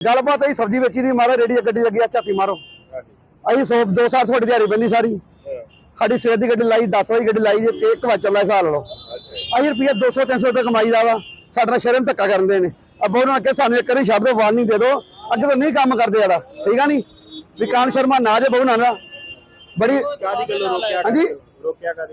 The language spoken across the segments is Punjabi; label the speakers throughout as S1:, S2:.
S1: ਗੱਲਬਾਤ ਅਸੀਂ ਸਬਜ਼ੀ ਵੇਚੀ ਦੀ ਮਾਰੋ ਰੇੜੀ ਗੱਡੀ ਲੱਗੀ ਆ ਝਾਤੀ ਮਾਰੋ। ਅਸੀਂ ਸੌ ਦੋ ਸਾਲ ਤੁਹਾਡੀ ਦਿਹਾੜੀ ਬੰਦੀ ਸਾਰੀ। ਸਾਡੀ ਸਵੇਰ ਦੀ ਗੱਡੀ ਲਾਈ 10 ਵਜੇ ਗੱਡੀ ਲਾਈ ਜੇ ਤੇ ਇੱਕ ਵਾਰ ਚੱਲਾ ਹਿਸਾਬ ਲਾ ਲਓ। ਅਸੀਂ ਰੁਪਈਆ 200 300 ਤੇ ਕਮਾਈ ਦਾ ਵਾ। ਸਾਡੇ ਸ਼ਰਮ ਧੱਕਾ ਕਰਦੇ ਨੇ। ਅੱਬਾ ਉਹਨਾਂ ਕਿ ਸਾਨੂੰ ਇੱਕ ਵਾਰੀ ਛੱਡ ਦਿਓ ਵਾਰਨਿੰਗ ਦੇ ਦਿਓ। ਅੱਗੇ ਤੋਂ ਨਹੀਂ ਕੰਮ ਕਰਦੇ ਆੜਾ ਠੀਕ ਆ ਨਹੀਂ? ਵਿਕਾਨ ਸ਼ਰਮਾ ਨਾ ਜੇ ਬਹੁ ਨਾ ਨਾ ਬੜੀ
S2: ਕਾਦੀ ਗੱਲੋਂ ਰੋਕਿਆ
S1: ਹਾਂਜੀ?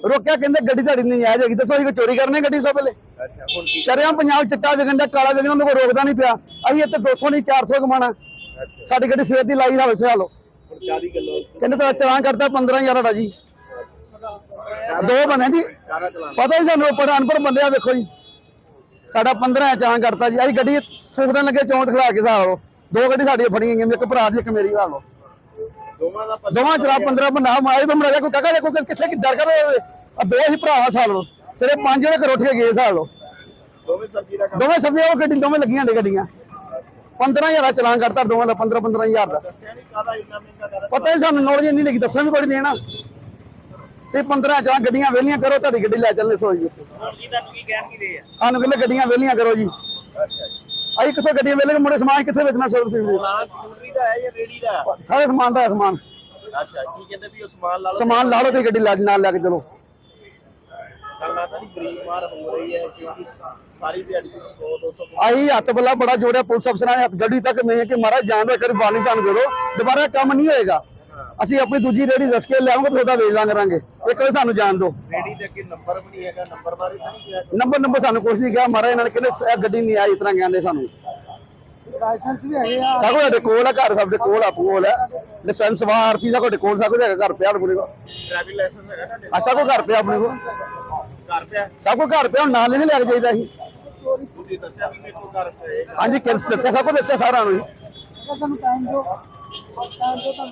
S2: ਰੋਕਿਆ
S1: ਕਹਿੰਦੇ ਗੱਡੀ ਤੁਹਾਡੀ ਨਹੀਂ ਆਇਆ ਹੈਗੀ ਦੱਸੋ ਅਸੀਂ ਚੋਰੀ ਕਰਨੇ ਗੱਡੀ ਸੋ ਪਹਿਲੇ
S2: ਅੱਛਾ ਹੁਣ ਕੀ
S1: ਸ਼ਰਿਆਮ ਪੰਜਾਬ ਚਿੱਟਾ ਵਿਕਣ ਦਾ ਕਾਲਾ ਵਿਕਣ ਉਹਨੂੰ ਕੋਈ ਰੋਕਦਾ ਨਹੀਂ ਪਿਆ। ਅਸੀਂ ਇੱਥੇ 200 ਨਹੀਂ 400 ਕਮਾਣਾ
S2: ਅੱਛਾ।
S1: ਸਾਡੀ ਗੱਡੀ ਸਵੇਰ ਦੀ ਲਾਈ ਦਾ ਵਸੇ ਹਾਲੋ
S2: ਹੁਣ ਕਾਦੀ ਗੱਲੋਂ
S1: ਕਹਿੰਦੇ ਤਾਂ ਚਲਾਨ ਕਰਤਾ 15000 ਦਾ ਜੀ। ਦੋ ਬਣੇ ਜੀ। ਪਤਾ ਹੀ ਸਾਨੂੰ ਪੜਾ ਅਨਪੜ ਬੰਦੇ ਆ ਵੇਖੋ ਜੀ। ਸਾਡਾ 15 ਚਲਾਨ ਕਰਤਾ ਜੀ। ਅਸੀਂ ਗੱਡੀ ਫੂਕਣ ਲੱਗੇ ਚੌਂਟ ਖਲਾ ਕੇ ਲਓ। ਦੋ ਗੱਡੀ ਸਾਡੀਆਂ ਫੜੀਆਂ ਗਈਆਂ ਇੱਕ ਭਰਾ ਦੀ ਇੱਕ ਮੇਰੀ ਲਓ।
S2: ਦੋਵਾਂ ਦਾ
S1: ਦੋਵਾਂ ਚਲਾ 15 ਬੰਦਾ ਮਾਰੇ ਤੋਂ ਮਰਾ ਕੋਈ ਕਾਕਾ ਕੋਈ ਕਿੱਥੇ ਕਿ ਡਰ ਕਰ ਆ ਦੋ ਹੀ ਭਰਾ ਲਓ। ਸਿਰੇ ਪੰਜ ਜਣੇ ਘਰ ਉੱਠ ਕੇ ਗਏ ਲਓ
S2: ਦੋਵੇਂ ਸਬਜ਼ੀ ਦਾ ਕੰਮ
S1: ਦੋਵੇਂ ਸਬਜ਼ੀਆਂ ਉਹ ਗੱਡੀ ਦੋਵੇਂ ਲੱਗੀਆਂ ਨੇ ਗੱਡੀਆਂ। 15000 ਦਾ ਚਲਾਨ ਕਰਤਾ ਦੋਵਾਂ ਦਾ 15 15000 ਦਾ।
S2: ਨਹੀਂ
S1: ਪਤਾ ਹੀ ਸਾਨੂੰ ਨੌਲੇਜ ਨਹੀਂ ਲੱਗੀ ਦੱਸਣ ਵੀ ਕੋਈ ਦੇਣਾ। ਤੇ 15 ਜਾਂ ਗੱਡੀਆਂ ਵੇਲੀਆਂ ਕਰੋ ਤੁਹਾਡੀ ਗੱਡੀ ਲੈ ਚੱਲਨੇ ਸੋਈ ਜੀ।
S2: ਤੁਹਾਨੂੰ ਕੀ ਕਹਿਣ ਕੀ ਦੇ ਆ?
S1: ਸਾਨੂੰ ਕਹਿੰਦੇ ਗੱਡੀਆਂ ਵੇਲੀਆਂ ਕਰੋ ਜੀ।
S2: ਅੱਛਾ ਜੀ।
S1: ਅਸੀਂ ਕਿੱਥੋਂ ਗੱਡੀਆਂ ਵੇਲੇ ਮੁੰਡੇ ਸਮਾਨ ਕਿੱਥੇ ਵੇਚਣਾ ਸੋਰ ਸੀ
S2: ਪਲਾਨ ਸਕੂਟਰੀ ਦਾ ਹੈ ਜਾਂ ਰੇੜੀ ਦਾ?
S1: ਸਾਰੇ ਸਮਾਨ ਦਾ ਸਮਾਨ।
S2: ਅੱਛਾ ਕੀ ਕਹਿੰਦੇ ਵੀ ਉਹ ਸਮਾਨ ਲਾ ਲਓ
S1: ਸਮਾਨ ਲਾ ਲਓ ਤੇ ਗੱਡੀ ਲੈ ਨਾਲ ਲੈ ਕੇ ਚਲੋ।
S2: ਗੱਲ ਤਾਂ ਨਹੀਂ ਗਰੀਬ ਮਾਰ ਹੋ ਰਹੀ ਹੈ ਕਿਉਂਕਿ ਸਾਰੀ ਦਿਹਾੜੀ ਤੁਸੀਂ 100 200
S1: ਆਹੀ ਹੱਥ ਬੱਲਾ ਬੜਾ ਜੋੜਿਆ ਪੁਲਿਸ ਅਫਸਰਾਂ ਨੇ ਹੱਥ ਗੱਡੀ ਤੱਕ ਕਿ ਮਹਾਰਾਜ ਜਾਨ ਦਾ ਕਰੀ ਬਾਲੀ ਸਾਨੂੰ ਦੇ ਦਿਓ। ਦੁਬਾਰਾ ਕੰਮ ਨਹੀਂ ਹੋਏਗਾ। ਅਸੀਂ ਆਪਣੀ ਦੂਜੀ ਰੇੜੀ ਰਸ ਕੇ ਲਿਆਵਾਂਗੇ ਤੁਹਾਡਾ ਵੇਚ ਕਰਾਂਗੇ ਇੱਕ ਵਾਰ ਸਾਨੂੰ ਜਾਣ ਦਿਓ।
S2: ਰੇੜੀ ਦੇ ਅੱਗੇ ਨੰਬਰ ਵੀ ਨਹੀਂ ਹੈਗਾ ਨੰਬਰ ਬਾਰੇ ਤਾਂ ਨਹੀਂ ਕਿਹਾ।
S1: ਨੰਬਰ ਨੰਬਰ ਸਾਨੂੰ ਕੁਝ ਨਹੀਂ ਕਿਹਾ। ਮਹਾਰਾਜ ਇਹਨਾਂ ਨੇ ਕਹਿੰਦੇ ਇਹ ਗੱਡੀ ਨਹੀਂ ਆਈ ਇਸ ਤਰ੍ਹਾਂ ਕਹਿੰਦੇ ਸਾਨੂੰ।
S3: ਲਾਇਸੈਂਸ ਵੀ ਹੈਗੇ ਆ।
S1: ਸਾਕੋ ਸਾਡੇ ਕੋਲ ਆ ਘਰ ਸਾਡੇ ਕੋਲ ਆ ਕੋਲ ਆ। ਲਾਇਸੈਂਸ ਵਾਰਤੀ ਸਾਕੋ ਸਾਡੇ ਕੋਲ ਸਾਕੋ ਹੈਗਾ ਘਰ ਪਿਆ ਆਪਣੇ ਕੋਲ?
S2: ਡਰਾਈਵਿੰਗ ਲਾਇਸੈਂਸ ਹੈਗਾ ਤੁਹਾਡੇ
S1: ਆ ਸਾਕੋ ਘਰ ਪਿਆ ਆਪਣੇ ਕੋਲ?
S2: ਘਰ ਪਿਆ।
S1: ਸਾਕੋ ਘਰ ਪਿਆ ਹੁਣ ਨਾਲ ਨਹੀਂ ਲੈ ਕੇ ਜਾਈਦਾ ਸੀ।
S2: ਤੁਸੀਂ ਦੱਸਿਆ ਵੀ ਮੇਰੇ ਕੋਲ ਘਰ ਪਿਆ ਹੈ।
S1: ਹਾਂਜੀ ਕਿਸ ਦੱਸਿਆ ਸਾਕੋ ਦੱਸਿਆ ਸਾਰਾ ਨੂੰ
S3: ਸਾਨੂੰ ਟਾਈਮ ਦਿਓ। ਟਾਈਮ ਦਿਓ ਤਾਂ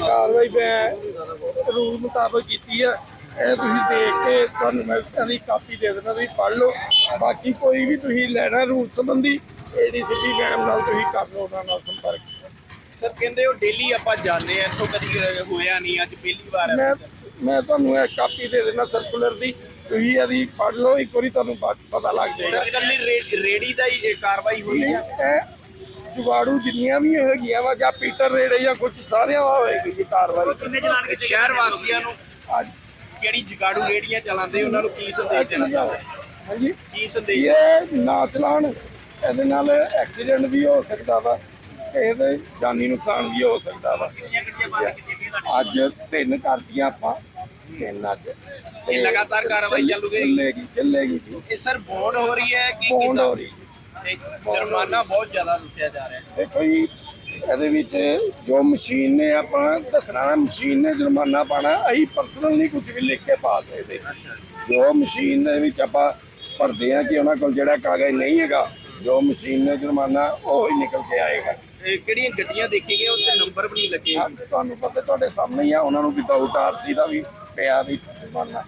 S4: ਕਾਰਵਾਈ ਮੈਂ ਰੂਲ ਮੁਤਾਬਕ ਕੀਤੀ ਆ। ਇਹ ਤੁਸੀਂ ਦੇਖ ਕੇ ਤੁਹਾਨੂੰ ਮੈਂ ਇਹਦੀ ਕਾਪੀ ਦੇ ਦੇਣਾ ਤੁਸੀਂ ਪੜ੍ਹ ਲਓ। ਬਾਕੀ ਕੋਈ ਵੀ ਤੁਸੀਂ ਲੈਣਾ ਰੂਲ ਸੰਬੰਧੀ ਏਡੀਸੀਪੀ ਮੈਮ ਨਾਲ ਤੁਸੀਂ ਕਰ ਲਓ ਉਹਨਾਂ ਨਾਲ ਸੰਪਰਕ।
S2: ਸਰ ਕਹਿੰਦੇ ਉਹ ਡੇਲੀ ਆਪਾਂ ਜਾਂਦੇ ਆ ਇੱਥੋਂ ਕਦੀ ਹੋਇਆ ਨਹੀਂ ਅੱਜ ਪਹਿਲੀ ਵਾਰ
S4: ਮੈਂ ਮੈਂ ਤੁਹਾਨੂੰ ਇਹ ਕਾਪੀ ਦੇ ਦੇਣਾ ਸਰਕੂਲਰ ਦੀ। ਤੁਸੀਂ ਇਹਦੀ ਪੜ੍ਹ ਲਓ ਇੱਕ ਵਾਰੀ ਤੁਹਾਨੂੰ ਬਾਅਦ ਪਤਾ ਲੱਗ ਜਾਏਗਾ।
S2: ਸਰ ਇਕੱਲੀ ਰੇ- ਰੇੜੀ ਦਾ ਹੀ ਇਹ ਕਾਰਵਾਈ ਹੋਈ ਹੈ
S4: ਇਹ ਜੁਗਾੜੂ ਜਿੰਨੀਆਂ ਵੀ ਹੈਗੀਆਂ ਵਾ ਜਾਂ ਪੀਟਰ ਰੇੜੇ ਜਾਂ ਕੁਝ ਸਾਰਿਆਂ ਦਾ ਹੋਏਗੀ ਜੀ ਕਾਰਵਾਈ।
S2: ਸ਼ਹਿਰ ਵਾਸੀਆਂ ਨੂੰ
S4: ਅੱਜ
S2: ਜਿਹੜੀ ਜਗਾੜੂ ਰੇੜੀਆਂ ਚਲਾਉਂਦੇ ਉਹਨਾਂ ਨੂੰ ਕੀ ਸੰਦੇਸ਼ ਦੇਣਾ ਚਾਹੁੰਦੇ?
S4: ਹਾਂਜੀ।
S2: ਕੀ ਸੰਦੇਸ਼
S4: ਇਹ ਨਾ ਚਲਾਣ ਇਹਦੇ ਨਾਲ ਐਕਸੀਡੈਂਟ ਵੀ ਹੋ ਸਕਦਾ ਵਾ ਇਹਦੇ ਜਾਨੀ ਨੁਕਸਾਨ ਵੀ ਹੋ ਸਕਦਾ ਵਾ। ਅੱਜ ਤਿੰਨ ਕਰਤੀਆਂ ਆਪਾਂ ਤਿੰਨ ਅੱਜ। ਤੇ
S2: ਇਹ ਲਗਾਤਾਰ ਕਾਰਵਾਈ ਚੱਲੂਗੀ?
S4: ਚੱਲੇਗੀ ਚੱਲੇਗੀ। ਜੀ
S2: ਇਹ ਸਰ ਬੌਂਡ ਹੋ ਰਹੀ ਹੈ ਕਿ
S4: ਬੌਂਡ ਹੋ ਰਹੀ ਜੀ।
S2: ਤੇ ਜੁਰਮਾਨਾ ਬਹੁਤ ਜ਼ਿਆਦਾ ਦੱਸਿਆ ਜਾ ਰਿਹਾ ਹੈ।
S4: ਦੇਖੋ ਜੀ ਇਹਦੇ ਵਿੱਚ ਜੋ ਮਸ਼ੀਨ ਨੇ ਆਪਣਾ ਦੱਸਣਾ ਮਸ਼ੀਨ ਨੇ ਜੁਰਮਾਨਾ ਪਾਣਾ ਅਸੀਂ ਪਰਸਨਲ ਨਹੀਂ ਕੁਝ ਵੀ ਲਿਖ ਕੇ ਪਾ ਸਕਦੇ। ਜੋ ਮਸ਼ੀਨ ਦੇ ਵਿੱਚ ਆਪਾਂ ਭਰਦੇ ਆ ਕਿ ਉਹਨਾਂ ਕੋਲ ਜਿਹੜਾ ਕਾਗਜ਼ ਨਹੀਂ ਹੈਗਾ ਜੋ ਮਸ਼ੀਨ ਨੇ ਜੁਰਮਾਨਾ ਉਹ ਹੀ ਨਿਕਲ ਕੇ ਆਏਗਾ।
S2: ਇਹ ਕਿਹੜੀਆਂ ਗੱਡੀਆਂ ਦੇਖੀ ਗਈਆਂ ਉੱਤੇ ਨੰਬਰ ਵੀ ਨਹੀਂ ਲੱਗੇ।
S4: ਹਾਂ, ਤੁਹਾਨੂੰ ਪਤਾ ਤੁਹਾਡੇ ਸਾਹਮਣੇ ਹੀ ਆ ਉਹਨਾਂ ਨੂੰ ਵਿਦਆਊਟ ਆਰਸੀ ਦਾ ਵੀ ਪਿਆ ਦੀ ਜੁਰਮਾਨਾ।